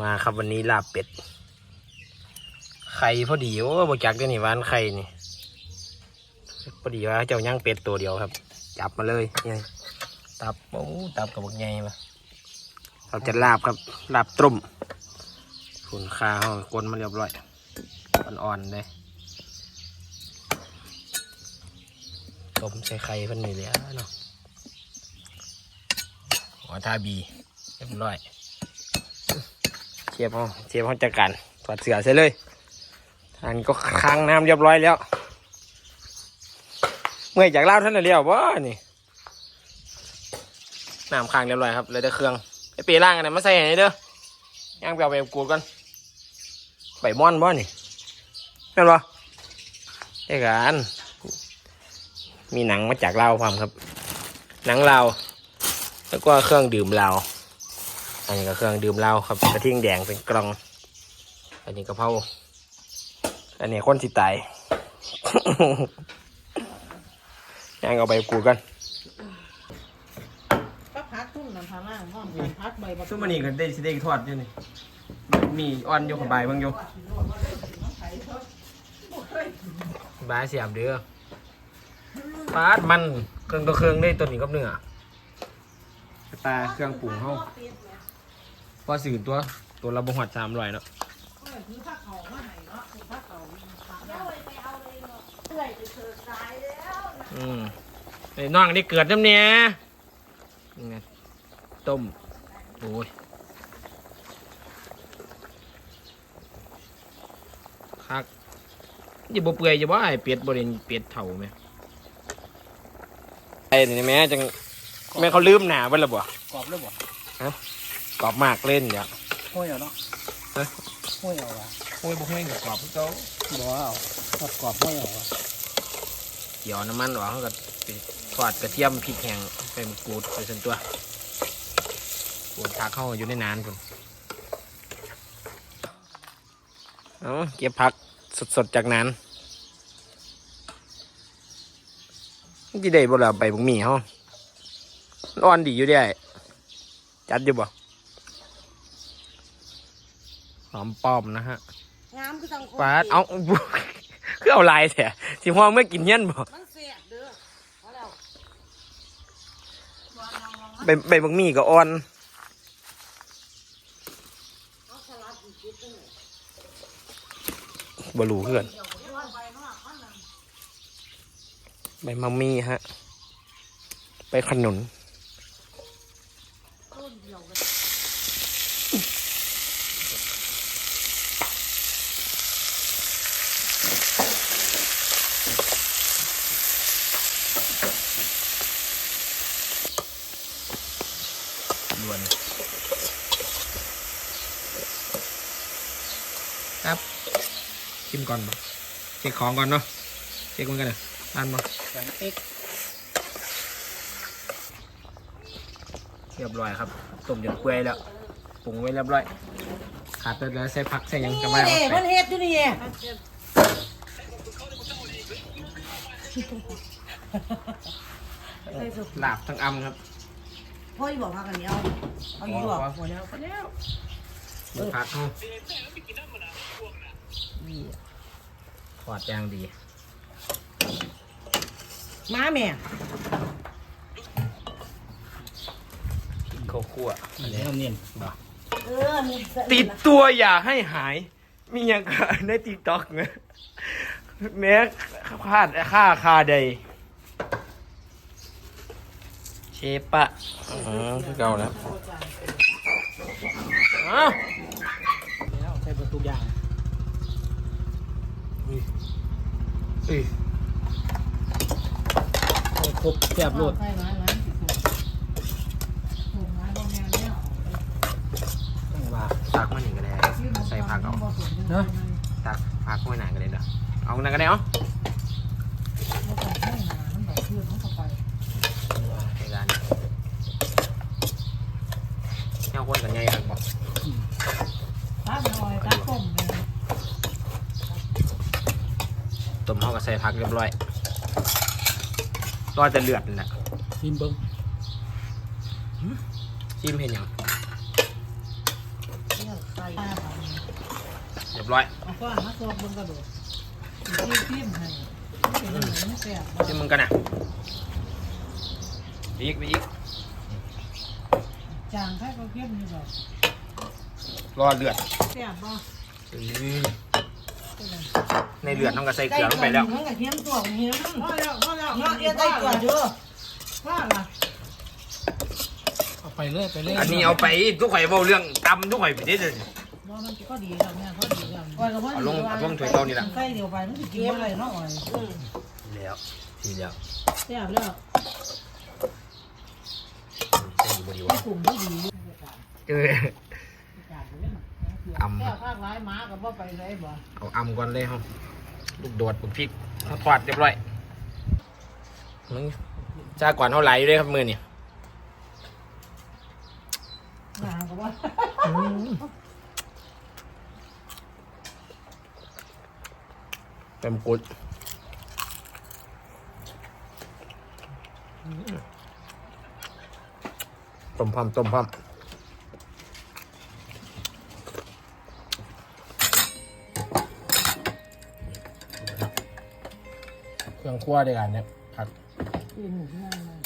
มาครับวันนี้ลาบเป็ด ไข่พอดีโอ้บจักได้นี่วานไข่นี่ พอดีว่าเจ้าย่างเป็ดตัวเดียวครับ จับมาเลยนี่ตับโอ้ตับกับบักใหญ่ปะเราจะลาบครับ ลาบต้มขุนคาห้องกลนมาเรียบร้อย อ่อนๆเลยต้มใส่ไข่เพันนี่เลยเนาะหัวทาบี เรียบร้อย เชฟเขาเชฟเขาจัดการถอดเสือเสร็จเลยอันก็ค้างน้ำเรียบร้อยแล้ว เมื่อยจากเล่าท่านเรียวบ่นี่น้ำค้างเรียบร้อยครับเลยได้เครื่องไอเปล่างกันนะมาใส่ไหนเด้อย่างไปเอาไปกูดก่อนใบม่อนบ่นี่เห็นบ่ไอ้การมีหนังมาจากเลาความครับ หนังลาแล้วก็เครื่องดื่มลา อันนี้ก็เครื่องดื่มเหล้าครับกระทิ่งแดงเป็นกล่อง อันนี้กะเพราอันนี้คนที่ตายย่างเอาไปกูกันก็พักทุ่งน้ำพาล่างห้องพักใบบักซุปมันนี่ก็ได้สิได้ทอดอยู่นี่มีอ่อนอยู่ขบายบางอยู่บายเสียบเด้อปาดมันเครื่องตัวเครื่องได้ตัวนี้กับเนื้อตาเครื่องปรุงเฮา พอสื่อตัวตัวละบ่หอดสามร้อยเนาะคือพักเขามาไหนเนาะคือพักเขาอืมไอ้น้องนี่เกิดน้ำเนี่ยนี่ไงต้ม โอ้ยคักอย่าบ่เปื่อยอย่าบ่ไอ้เป็ดบ่ได้เป็ดเถ่าไหมไอ้นี่แม่จังแม่เขาลืมหนาเบิ่ละบ่กรอบเลยบ่ กรอบมากเล่นอย่าห้อยเอาเนาะเอ้ยห้อยเอาวะโอ้ยบ่ให้กับกรอบเขาบ่เอาทอดกรอบห้อยเอาวะเกี่ยวน้ำมันออกเขาก็ไปทอดกระเทียมพริกแห้งไปมะกรูดไปส่วนตัวปวดทักเข้าอยู่ในนานพุ่นเอาเก็บผักสดๆจากนั้นที่ได้บ่ละใบบุงมีเขาอ่อนดีอยู่ได้จัดอยู่บ่ หอมป้อมนะฮะงามคือสังคมปาดเอาคือเอาลายแท้สิห้องเมื่อกินเย็นบ่มันเสียเด้อพอแล้วใบใบบุงมีก็อ่อนเอาสลัดอีกนิดนึงบ่รู้เพื่อนเดี๋ยวผมว่าใบมากมันนั่นใบมังมีฮะ ไปขนุน ต้นเดียวกัน ด่วน ครับชิมก่อนบ่เช็คของก่อนเนาะเช็คมันกันเลยทานบ่แข็งเอ็กเรียบร้อยครับต้มจนเปื่อยแล้วปรุงไว้เรียบร้อยขาดแต่แล้วใส่ผักใส่หยังกันไว้นี่เอามันไปเฮ็ดอยู่นี่ใส่สุกลาบทั้งอำครับพ่ออยู่บอกพักอันนี้เอาเอาอยู่บอกพอแล้วพอแล้วมีผักเฮา ทอดอย่างดี มาแม่ข้าวคั่วอันนี้เนียนบ่เออมีติดตัวอย่าให้หาย มีอย่างกับในติ๊กต็อกนะแม้ค่าค่าคาใด เชฟปะอือคือเก่าแล้ว อ้าวแล้วใส่ประตูยาง อุ้ย ครบแซ่บโลดใส่ร้านร้านสิบหกหกร้านบ่แม่นแล้วว่าตักมันนี่ก็ได้ใส่ผักเอาเนาะตักผักไว้หนาก็ได้เด้อเอาหนาก็ได้เนาะในการแนวคนกันใหญ่ครับบอกต้มเขา ก็ใส่ผักเรียบร้อยรอจะเลือดนั่นแหละซิมเบิ้งชิมเห็นยังใส่ป้าเอาเรียบร้อยเอาฟ้ามาซอกเบิ่งกระโดดอีกทีมให้เป็นหนังแซ่บบ่ที่มึงกันนะอีกไปอีกจางไข่ก็เข้มนี่ดอกรอเลือดแซ่บบ่อื้อ ในเลือดน้องก็ใส่เกลือลงไปแล้วมันกับเทียมตัวเทียมพอแล้วพอแล้วเนาะเอียได้ตัวเด้อว่าล่ะเอาไปเรื่อยไปเรื่อยอันนี้เอาไปทุกข่อยเบาเรื่องตำทุกข่อยไปได้เลยว่ามันก็ดีแล้วเนี่ยก็ดีแล้วก่อนกับว่าเอาลงเอาลงถ้วยเก่านี่ล่ะใส่เดียวไปมันสิกินอะไรเนาะอ่อยแล้วทีแล้วแซ่บแล้วใส่อยู่บดีวะให้กลุ่มที่ดีเออ อำแซ่บภาคร้ายหมากับว่าไปไรบ่เอาอำก่อนเลยครับลูกโดดลูกพริกเขาทอดเรียบร้อยมึงจ้าก่อนเท่าไหร่อยู่เลยครับมือนี่หนากับว่าเต็มกุดต้มพร้อมต้มพร้อม เครื่องคั่วด้วยกันเนี่ยผัด กินหมูที่นั่นเลย